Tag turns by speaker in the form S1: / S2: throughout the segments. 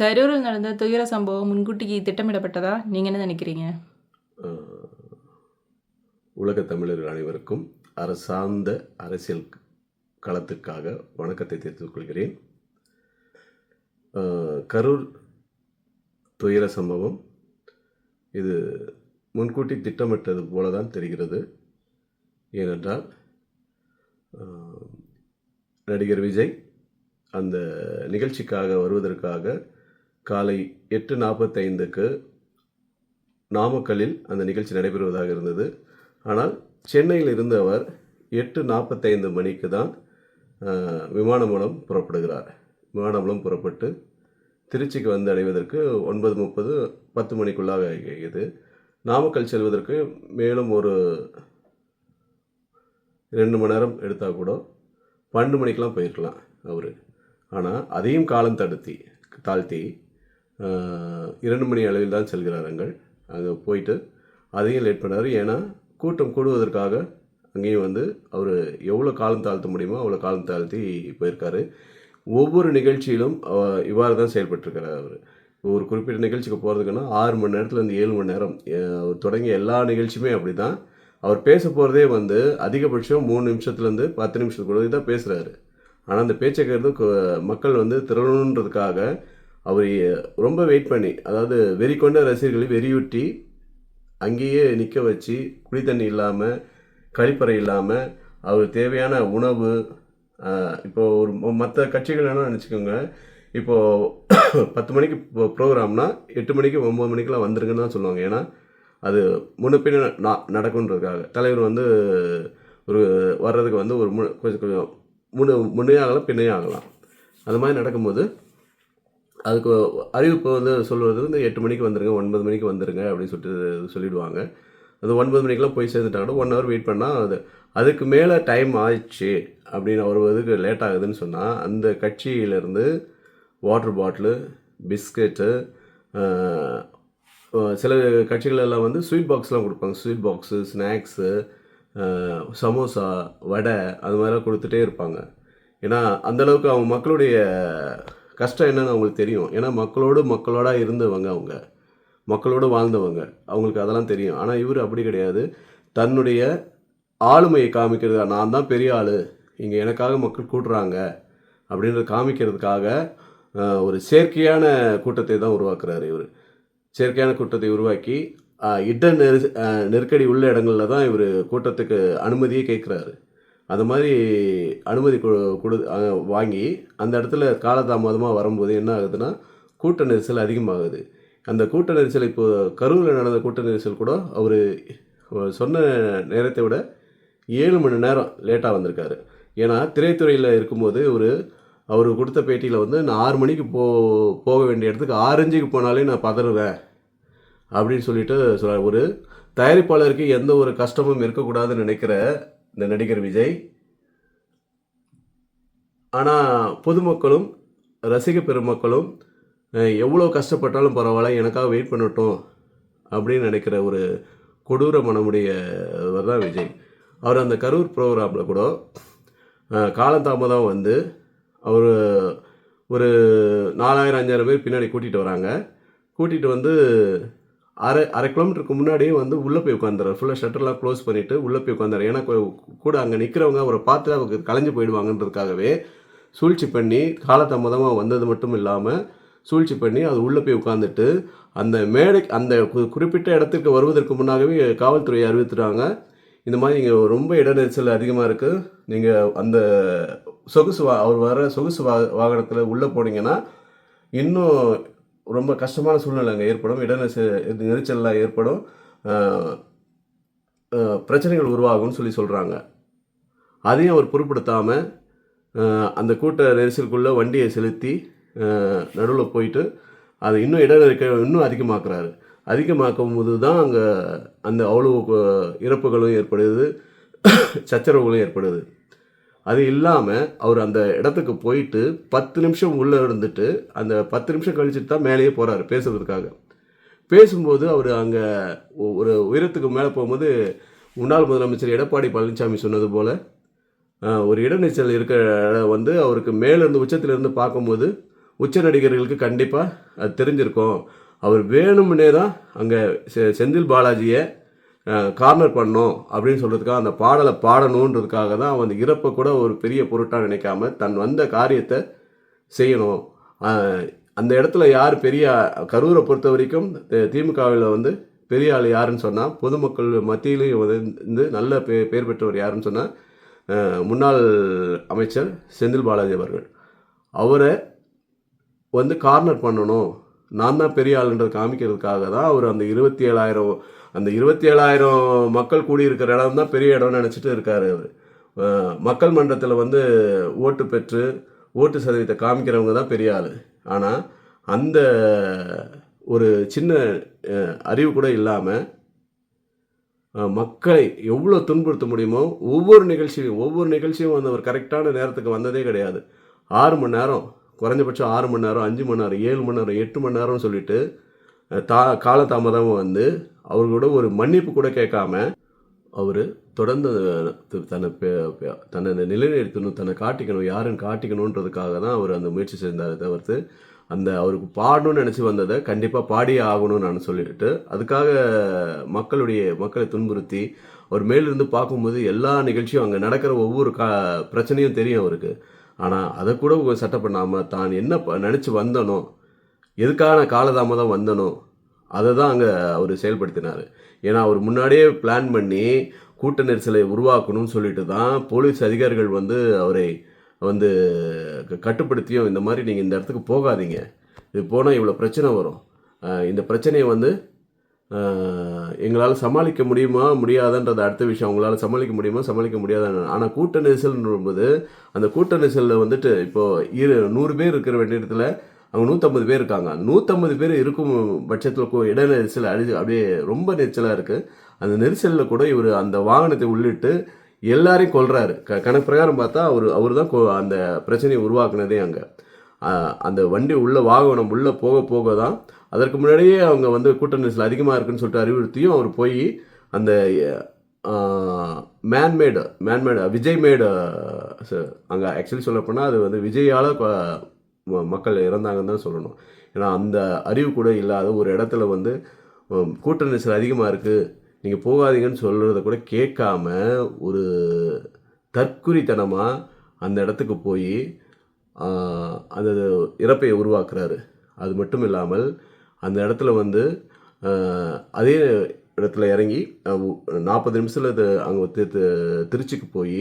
S1: கரூரில் நடந்த துயர சம்பவம் முன்கூட்டிக்கு திட்டமிடப்பட்டதா? நீங்கள் என்ன நினைக்கிறீங்க?
S2: உலக தமிழர்கள் அனைவருக்கும் அரசார்ந்த அரசியல் களத்துக்காக வணக்கத்தை தெரிவித்துக் கொள்கிறேன். கரூர் துயர சம்பவம் இது முன்கூட்டி திட்டமிட்டது போல தான் தெரிகிறது. ஏனென்றால் நடிகர் விஜய் அந்த நிகழ்ச்சிக்காக வருவதற்காக காலை எட்டு நாற்பத்தைந்துக்கு நாமக்கல்லில் அந்த நிகழ்ச்சி நடைபெறுவதாக இருந்தது. ஆனால் சென்னையில் இருந்த அவர் எட்டு நாற்பத்தைந்து மணிக்கு தான் விமானம் மூலம் புறப்படுகிறார். விமானம் மூலம் புறப்பட்டு திருச்சிக்கு வந்து அடைவதற்கு ஒன்பது முப்பது பத்து மணிக்குள்ளாக இது. நாமக்கல் செல்வதற்கு மேலும் ஒரு ரெண்டு மணி நேரம் எடுத்தால் கூட பன்னெண்டு மணிக்கெலாம் போயிருக்கலாம் அவர். ஆனால் அதையும் காலம் தடுத்தி தாழ்த்தி இரண்டு மணி அளவில் தான் செல்கிறார்கள் அங்கே போயிட்டு அதையும் லேட் பண்ணார். ஏன்னா கூட்டம் கூடுவதற்காக அங்கேயும் வந்து அவர் எவ்வளோ காலம் தாழ்த்த முடியுமோ அவ்வளோ காலம் தாழ்த்தி போயிருக்காரு. ஒவ்வொரு நிகழ்ச்சியிலும் இவ்வாறு தான் செயல்பட்டுருக்கிறார் அவர். ஒரு குறிப்பிட்ட நிகழ்ச்சிக்கு போகிறதுக்குன்னா ஆறு மணி நேரத்துலேருந்து ஏழு மணி நேரம். அவர் தொடங்கிய எல்லா நிகழ்ச்சியுமே அப்படி தான் அவர் பேச போகிறதே வந்து அதிகபட்சம் மூணு நிமிஷத்துலேருந்து பத்து நிமிஷத்துக்குள்ளே தான் பேசுகிறாரு ஆனால் அந்த பேச்சை கேட்கறது மக்கள் வந்து திரளணுன்றதுக்காக அவர் ரொம்ப வெயிட் பண்ணி அதாவது வெறி கொண்ட ரசிகர்களை வெறியூட்டி அங்கேயே நிற்க வச்சு குடி தண்ணி இல்லாமல் கழிப்பறை இல்லாமல் அவர் தேவையான உணவு இப்போது ஒரு மற்ற கட்சிகள் என்ன நினச்சிக்கோங்க. இப்போது பத்து மணிக்கு ப்ரோக்ராம்னா எட்டு மணிக்கு ஒம்பது மணிக்கெலாம் வந்துருங்கன்னு தான் சொல்லுவாங்க. ஏன்னா அது முன்ன பின்ன நடக்குன்றதுக்காக. தலைவர் வந்து ஒரு வர்றதுக்கு வந்து ஒரு மு கொஞ்சம் கொஞ்சம் முன்னு முன்னே ஆகலாம் பின்னே ஆகலாம் அது மாதிரி நடக்கும்போது அதுக்கு அறிவிப்பு வந்து சொல்வது வந்து எட்டு மணிக்கு வந்துருங்க ஒன்பது மணிக்கு வந்துருங்க அப்படின்னு சொல்லிட்டு சொல்லிவிடுவாங்க அது ஒன்பது மணிக்கெலாம் போய் சேர்ந்துட்டாங்கன்னா ஒன் ஹவர் வெயிட் பண்ணால் அது அதுக்கு மேலே டைம் ஆயிடுச்சு அப்படின்னு வருவதுக்கு லேட் ஆகுதுன்னு சொன்னால் அந்த கட்சியிலேருந்து வாட்டர் பாட்டிலு பிஸ்கெட்டு சில கட்சிகள் எல்லாம் வந்து ஸ்வீட் பாக்ஸ்லாம் கொடுப்பாங்க. Sweet box snacks samosa vada அது மாதிரிலாம் கொடுத்துட்டே இருப்பாங்க. ஏன்னா அந்தளவுக்கு அவங்க மக்களுடைய கஷ்டம் என்னென்னு அவங்களுக்கு தெரியும். ஏன்னா மக்களோடு மக்களோட இருந்தவங்க அவங்க. மக்களோடு வாழ்ந்தவங்க. அவங்களுக்கு அதெல்லாம் தெரியும். ஆனால் இவர் அப்படி கிடையாது. தன்னுடைய ஆளுமையை காமிக்கிறது நான் தான் பெரிய ஆள். இங்கே எனக்காக மக்கள் கூட்டுறாங்க அப்படின்றத காமிக்கிறதுக்காக ஒரு செயற்கையான கூட்டத்தை தான் உருவாக்குறாரு இவர். செயற்கையான கூட்டத்தை உருவாக்கி இட நெரு நெருக்கடி உள்ள இடங்களில் தான் இவர் கூட்டத்துக்கு அனுமதியே கேட்குறாரு அது மாதிரி அனுமதி கொடு கொடு வாங்கி அந்த இடத்துல காலதாமதமாக வரும்போது என்ன ஆகுதுன்னா கூட்ட நெரிசல் அதிகமாகுது. அந்த கூட்ட நெரிசல் இப்போ கரூரில் நடந்த கூட்ட நெரிசல் கூட அவர் சொன்ன நேரத்தை விட ஏழு மணி நேரம் லேட்டாக வந்திருக்காரு. ஏன்னா திரைத்துறையில் இருக்கும்போது ஒரு அவர் கொடுத்த பேட்டியில் வந்து நான் ஆறு மணிக்கு போ போக வேண்டிய இடத்துக்கு ஆரஞ்சுக்கு போனாலே நான் பதறுவேன். அப்படின்னு சொல்லிட்டு சொல்கிறார் ஒரு தயாரிப்பாளருக்கு எந்த ஒரு கஷ்டமும் இருக்கக்கூடாதுன்னு நினைக்கிற இந்த நடிகர் விஜய். ஆனால் பொதுமக்களும் ரசிக பெருமக்களும் எவ்வளோ கஷ்டப்பட்டாலும் பரவாயில்ல எனக்காக வெயிட் பண்ணட்டும் அப்படின்னு நினைக்கிற ஒரு கொடூர மனமுடையவர் தான் விஜய். அவர் அந்த கரூர் ப்ரோக்ராமில் கூட காலந்தாமதம் வந்து அவர் ஒரு நாலாயிரம் அஞ்சாயிரம் பேர் பின்னாடி கூட்டிகிட்டு வராங்க. கூட்டிகிட்டு வந்து அரை அரை கிலோமீட்டருக்கு முன்னாடியே வந்து உள்ளே போய் உட்காந்துறாரு ஃபுல்லாக ஷட்டர்லாம் க்ளோஸ் பண்ணிவிட்டு உள்ளே போய் உட்காந்துறாரு ஏன்னா கூட அங்கே நிற்கிறவங்க அவரை பார்த்து அவருக்கு கலைஞ்சு போயிடுவாங்கன்றதுக்காகவே சூழ்ச்சி பண்ணி காலதாமதமாக வந்தது மட்டும் இல்லாமல் சூழ்ச்சி பண்ணி அது உள்ளே போய் உட்காந்துட்டு அந்த மேடை அந்த குறிப்பிட்ட இடத்துக்கு வருவதற்கு முன்னாகவே காவல்துறை அறிவித்துட்டாங்க. இந்த மாதிரி இங்கே ரொம்ப இட நெரிசல் அதிகமாக இருக்குது நீங்கள் அந்த சொகுசு வா அவர் வர சொகுசு வா வாகனத்தில் உள்ளே போனீங்கன்னா இன்னும் ரொம்ப கஷ்டமான சூழ்நிலை அங்கே ஏற்படும். இட நெரிசல் ஏற்படும். பிரச்சனைகள் உருவாகும்னு சொல்லி சொல்கிறாங்க அதையும் அவர் பொருட்படுத்தாமல் அந்த கூட்ட நெரிசலுக்குள்ளே வண்டியை செலுத்தி நடுவில் போயிட்டு அதை இன்னும் இட நெருக்க இன்னும் அதிகமாக்குறாரு. அதிகமாக்கும் போது தான் அங்கே அந்த அவ்வளோ இறப்புகளும் ஏற்படுது. சச்சரவுகளும் ஏற்படுது. அது இல்லாமல் அவர் அந்த இடத்துக்கு போயிட்டு பத்து நிமிஷம் உள்ளே இருந்துட்டு அந்த பத்து நிமிஷம் கழிச்சுட்டு தான் மேலேயே போகிறாரு பேசுறதுக்காக. பேசும்போது அவர் அங்கே ஒரு உயரத்துக்கு மேலே போகும்போது முன்னாள் முதலமைச்சர் எடப்பாடி பழனிசாமி சொன்னது போல் ஒரு இடநீச்சல் இருக்கிற இடம் வந்து அவருக்கு மேலேருந்து உச்சத்திலேருந்து பார்க்கும்போது உச்ச நடிகர்களுக்கு கண்டிப்பாக அது தெரிஞ்சிருக்கும். அவர் வேணும்னே தான் அங்கே செந்தில் பாலாஜியை கார்னர் பண்ணோம் அப்படின்னு சொல்கிறதுக்காக அந்த பாடலை பாடணுன்றதுக்காக தான் அவன் அந்த இறப்பை கூட ஒரு பெரிய பொருட்டாக நினைக்காம தன் வந்த காரியத்தை செய்யணும். அந்த இடத்துல யார் பெரிய கரூரை பொறுத்த வரைக்கும் திமுகவில் வந்து பெரிய ஆள் யாருன்னு சொன்னால் பொதுமக்கள் மத்தியிலையும் வந்து நல்ல பே பேர் பெற்றவர் யாருன்னு சொன்னால் முன்னாள் அமைச்சர் செந்தில் பாலாஜி அவர்கள். அவரை வந்து கார்னர் பண்ணணும். நான் தான் பெரிய ஆளுன்றது காமிக்கிறதுக்காக தான் அவர் அந்த இருபத்தி ஏழாயிரம் அந்த இருபத்தி ஏழாயிரம் மக்கள் கூடியிருக்கிற இடம் தான் பெரிய இடம்னு நினச்சிட்டு இருக்காரு அவர். மக்கள் மன்றத்தில் வந்து ஓட்டு பெற்று ஓட்டு சதவீதத்தை காமிக்கிறவங்க தான் பெரிய ஆள். ஆனால் அந்த ஒரு சின்ன அறிவு கூட இல்லாமல் மக்களை எவ்வளோ துன்புறுத்த முடியுமோ ஒவ்வொரு நிகழ்ச்சியும் ஒவ்வொரு நிகழ்ச்சியும் வந்து அவர் கரெக்டான நேரத்துக்கு வந்ததே கிடையாது. ஆறு மணி நேரம் குறைஞ்சபட்சம் ஆறு மணி நேரம் அஞ்சு மணி நேரம் ஏழு மணி நேரம் எட்டு மணி நேரம்னு சொல்லிட்டு தா காலதாமதம் வந்து அவர்களோட ஒரு மன்னிப்பு கூட கேட்காம அவர் தொடர்ந்து தன்னை தன்னை நிலைநிறுத்தணும் தன்னை காட்டிக்கணும் யாருன்னு காட்டிக்கணுன்றதுக்காக தான் அவர் அந்த முயற்சி செஞ்சார் தவிர்த்து அந்த அவருக்கு பாடணும்னு நினச்சி வந்ததை கண்டிப்பாக பாடியே ஆகணும்னு நான் சொல்லிட்டு அதுக்காக மக்களுடைய மக்களை துன்புறுத்தி அவர் மேலிருந்து பார்க்கும்போது எல்லா நிகழ்ச்சியும் அங்கே நடக்கிற ஒவ்வொரு கா பிரச்சனையும் தெரியும் அவருக்கு. ஆனால் அதை கூட சட்டை பண்ணாமல் தான் என்ன ப- நினச்சி வந்தனோ எதுக்கான காலதாமதம் வந்தனோ அதை தான் அங்கே அவர் செயல்படுத்தினார். ஏன்னா அவர் முன்னாடியே பிளான் பண்ணி கூட்ட நெரிசலை உருவாக்கணும்னு சொல்லிட்டு தான் போலீஸ் அதிகாரிகள் வந்து அவரை வந்து க- கட்டுப்படுத்தியும் இந்த மாதிரி நீங்கள் இந்த இடத்துக்கு போகாதீங்க. இது போனால் இவ்வளோ பிரச்சனை வரும். இந்த பிரச்சனையை வந்து எங்களால் சமாளிக்க முடியுமா முடியாதன்றது அடுத்த விஷயம். அவங்களால சமாளிக்க முடியுமா சமாளிக்க முடியாதான்னு ஆனால் கூட்ட நெரிசல்ன்றும்போது அந்த கூட்ட நெரிசலில் வந்துட்டு இப்போது இரு நூறு பேர் இருக்கிற வேண்டிய இடத்துல அவங்க நூற்றம்பது பேர் இருக்காங்க. நூற்றம்பது பேர் இருக்கும் பட்சத்தில் இட நெரிசல் அடி அப்படியே ரொம்ப நெரிசலாக இருக்குது அந்த நெரிசலில் கூட இவர் அந்த வாகனத்தை உள்ளிட்டு எல்லாரையும் கொள்றாரு க கணக்கு பிரகாரம் பார்த்தா அவர் அவர் தான் அந்த பிரச்சனையை உருவாக்குனதே அங்கே. அந்த வண்டி உள்ள வாகனம் உள்ளே போக போக தான் அதற்கு முன்னாடியே அவங்க வந்து கூட்ட நெரிசல் அதிகமாக இருக்குன்னு சொல்லிட்டு அறிவுறுத்தியும் அவர் போய் அந்த மேன்மேடு மேன்மேடு விஜய் மேடு அங்கே ஆக்சுவலி சொல்லப்போனால் அது வந்து விஜயால் மக்கள் இறந்தாங்கன்னு தான் சொல்லணும். ஏன்னா அந்த அறிவு கூட இல்லாத ஒரு இடத்துல வந்து கூட்ட நெரிசல் அதிகமாக இருக்குது நீங்கள் போகாதீங்கன்னு சொல்கிறத கூட கேட்காம ஒரு தற்குறித்தனமாக அந்த இடத்துக்கு போய் அந்த இறப்பை உருவாக்குறாரு. அது மட்டும் இல்லாமல் அந்த இடத்துல வந்து அதே இடத்துல இறங்கி நாற்பது நிமிஷத்தில் அங்கே திருச்சிக்கு போய்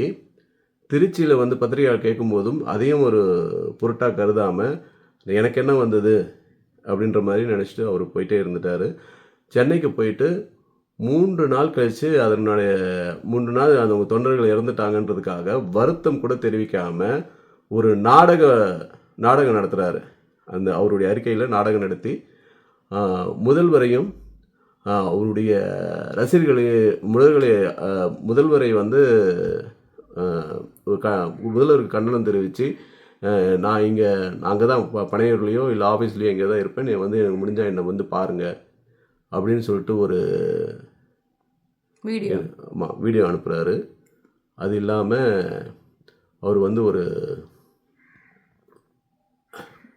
S2: திருச்சியில் வந்து பத்திரிகையாளர் கேட்கும்போதும் அதையும் ஒரு பொருட்டாக கருதாமல் எனக்கு என்ன வந்தது? அப்படின்ற மாதிரி நினச்சிட்டு அவர் போயிட்டே இருந்துட்டார். சென்னைக்கு போயிட்டு மூன்று நாள் கழித்து அதனுடைய மூன்று நாள் அந்த தொண்டர்கள் இறந்துட்டாங்கன்றதுக்காக வருத்தம் கூட தெரிவிக்காமல் ஒரு நாடக நாடகம் நடத்துகிறாரு அந்த அவருடைய அறிக்கையில் நாடகம் நடத்தி முதல்வரையும் அவருடைய ரசிகர்களை முதல்வரை முதல்வரை வந்து க முதல்வருக்கு கண்டனம் தெரிவித்து நான் இங்கே அங்கே தான் ப- பனையூர்லேயோ இல்லை ஆஃபீஸ்லேயோ இங்கே தான் இருப்பேன். நீ வந்து எனக்கு முடிஞ்சால் என்னை வந்து பாருங்கள் அப்படின்னு சொல்லிட்டு ஒரு
S1: வீடியோ.
S2: ஆமாம் வீடியோ அனுப்புகிறாரு அது இல்லாமல் அவர் வந்து ஒரு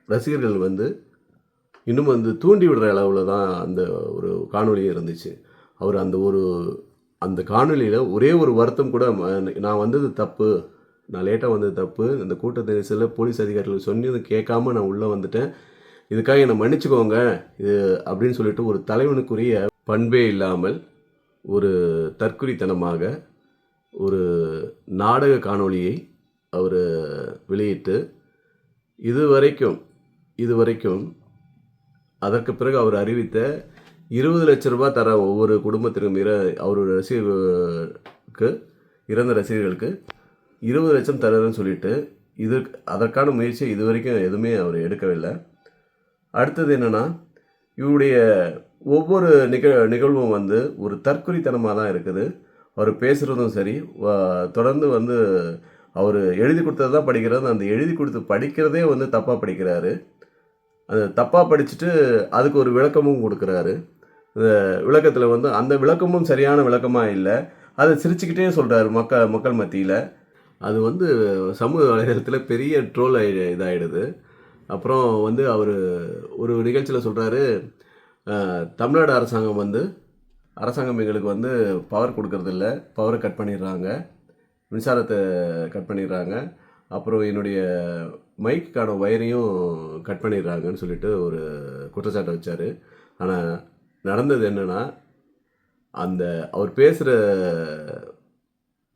S2: ரசிகர்கள் வந்து இன்னும் வந்து தூண்டி விடுற அளவில் தான் அந்த ஒரு காணொளி இருந்துச்சு. அவர் அந்த ஒரு அந்த காணொலியில் ஒரே ஒரு வருத்தம் கூட நான் வந்தது தப்பு நான் லேட்டாக வந்தது தப்பு இந்த கூட்ட நெரிசலில் போலீஸ் அதிகாரிகள் சொன்னது கேட்காம நான் உள்ளே வந்துட்டேன். இதுக்காக என்னை மன்னிச்சுக்கோங்க இது அப்படின்னு சொல்லிட்டு ஒரு தலைவனுக்குரிய பண்பே இல்லாமல் ஒரு தற்குறித்தனமாக ஒரு நாடக காணொளியை அவர் வெளியிட்டு இது வரைக்கும் இது வரைக்கும் அதற்கு பிறகு அவர் அறிவித்த இருபது லட்ச ரூபாய் தர ஒவ்வொரு குடும்பத்திற்கும் இர அவரோட ரசிகர்களுக்கு இறந்த ரசிகர்களுக்கு இருபது லட்சம் தரேன்னு சொல்லிட்டு இது அதற்கான முயற்சி இது வரைக்கும் எதுவுமே அவர் எடுக்கவில்லை. அடுத்தது என்னென்னா இவருடைய ஒவ்வொரு நிக நிகழ்வும் வந்து ஒரு தற்குறித்தனமாக தான் இருக்குது. அவர் பேசுகிறதும் சரி தொடர்ந்து வந்து அவர் எழுதி கொடுத்தது தான் படிக்கிறது. அந்த எழுதி கொடுத்து படிக்கிறதே வந்து தப்பாக படிக்கிறாரு. அந்த தப்பாக படிச்சுட்டு அதுக்கு ஒரு விளக்கமும் கொடுக்குறாரு. விளக்கத்தில் வந்து அந்த விளக்கமும் சரியான விளக்கமாக இல்லை. அதை சிரிச்சுக்கிட்டே சொல்கிறாரு மக்கள் மக்கள் மத்தியில். அது வந்து சமூக வலைதளத்தில் பெரிய ட்ரோல் ஆகி இதாகிடுது அப்புறம் வந்து அவர் ஒரு நிகழ்ச்சியில் சொல்கிறாரு தமிழ்நாடு அரசாங்கம் வந்து அரசாங்கம் எங்களுக்கு வந்து பவர் கொடுக்கறதில்ல பவரை கட் பண்ணிடுறாங்க. மின்சாரத்தை கட் பண்ணிடுறாங்க. அப்புறம் என்னுடைய மைக்குக்கான ஒயரையும் கட் பண்ணிடுறாங்கன்னு சொல்லிட்டு ஒரு குற்றச்சாட்டை வச்சார். ஆனால் நடந்தது என்னென்னா அந்த அவர் பேசுகிற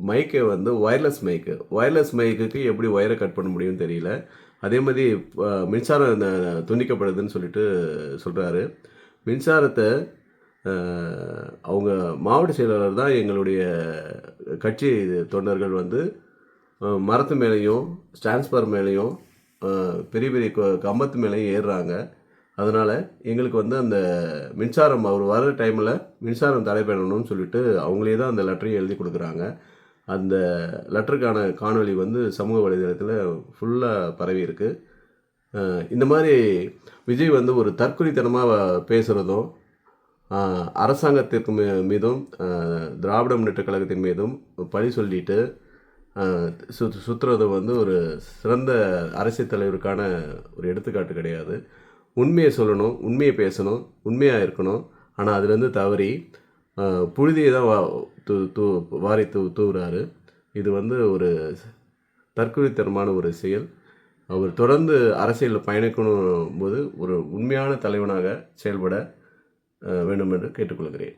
S2: மைக்கை வந்து ஒயர்லெஸ் மைக்கு ஒயர்லெஸ் மைக்குக்கு எப்படி ஒயரை கட் பண்ண முடியும்னு தெரியல. அதே மாதிரி மின்சாரம் துண்டிக்கப்படுதுன்னு சொல்லிட்டு சொல்கிறாரு மின்சாரத்தை அவங்க மாவட்ட செயலாளர் தான் எங்களுடைய கட்சி தொண்டர்கள் வந்து மரத்து மேலேயும் டிரான்ஸ்ஃபார் மேலேயும் பெரிய பெரிய க- கம்பத்து மேலேயும் ஏறுறாங்க. அதனால் எங்களுக்கு வந்து அந்த மின்சாரம் அவர் வர டைமில் மின்சாரம் தடை பண்ணணும்னு சொல்லிட்டு அவங்களே தான் அந்த லெட்டரையும் எழுதி கொடுக்குறாங்க. அந்த லெட்டருக்கான காணொளி வந்து சமூக வலைதளத்தில் ஃபுல்லாக பரவி இருக்கு. இந்த மாதிரி விஜய் வந்து ஒரு தற்குறித்தனமாக பேசுகிறதும் அரசாங்கத்திற்கு மீ மீதும் திராவிட முன்னேற்ற கழகத்தின் மீதும் பழி சொல்லிட்டு சு சுற்றுறது வந்து ஒரு சிறந்த அரசியல் தலைவருக்கான ஒரு எடுத்துக்காட்டு கிடையாது. உண்மையை சொல்லணும் உண்மையை பேசணும் உண்மையாக இருக்கணும். ஆனால் அதுலேருந்து தவறி புழுதியை தான் வா தூ தூ வாரி தூ தூவுறாரு. இது வந்து ஒரு தற்கொலைத்தனமான ஒரு செயல். அவர் தொடர்ந்து அரசியலில் பயணிக்கணும் போது ஒரு உண்மையான தலைவனாக செயல்பட வேண்டும் என்று கேட்டுக்கொள்கிறேன்.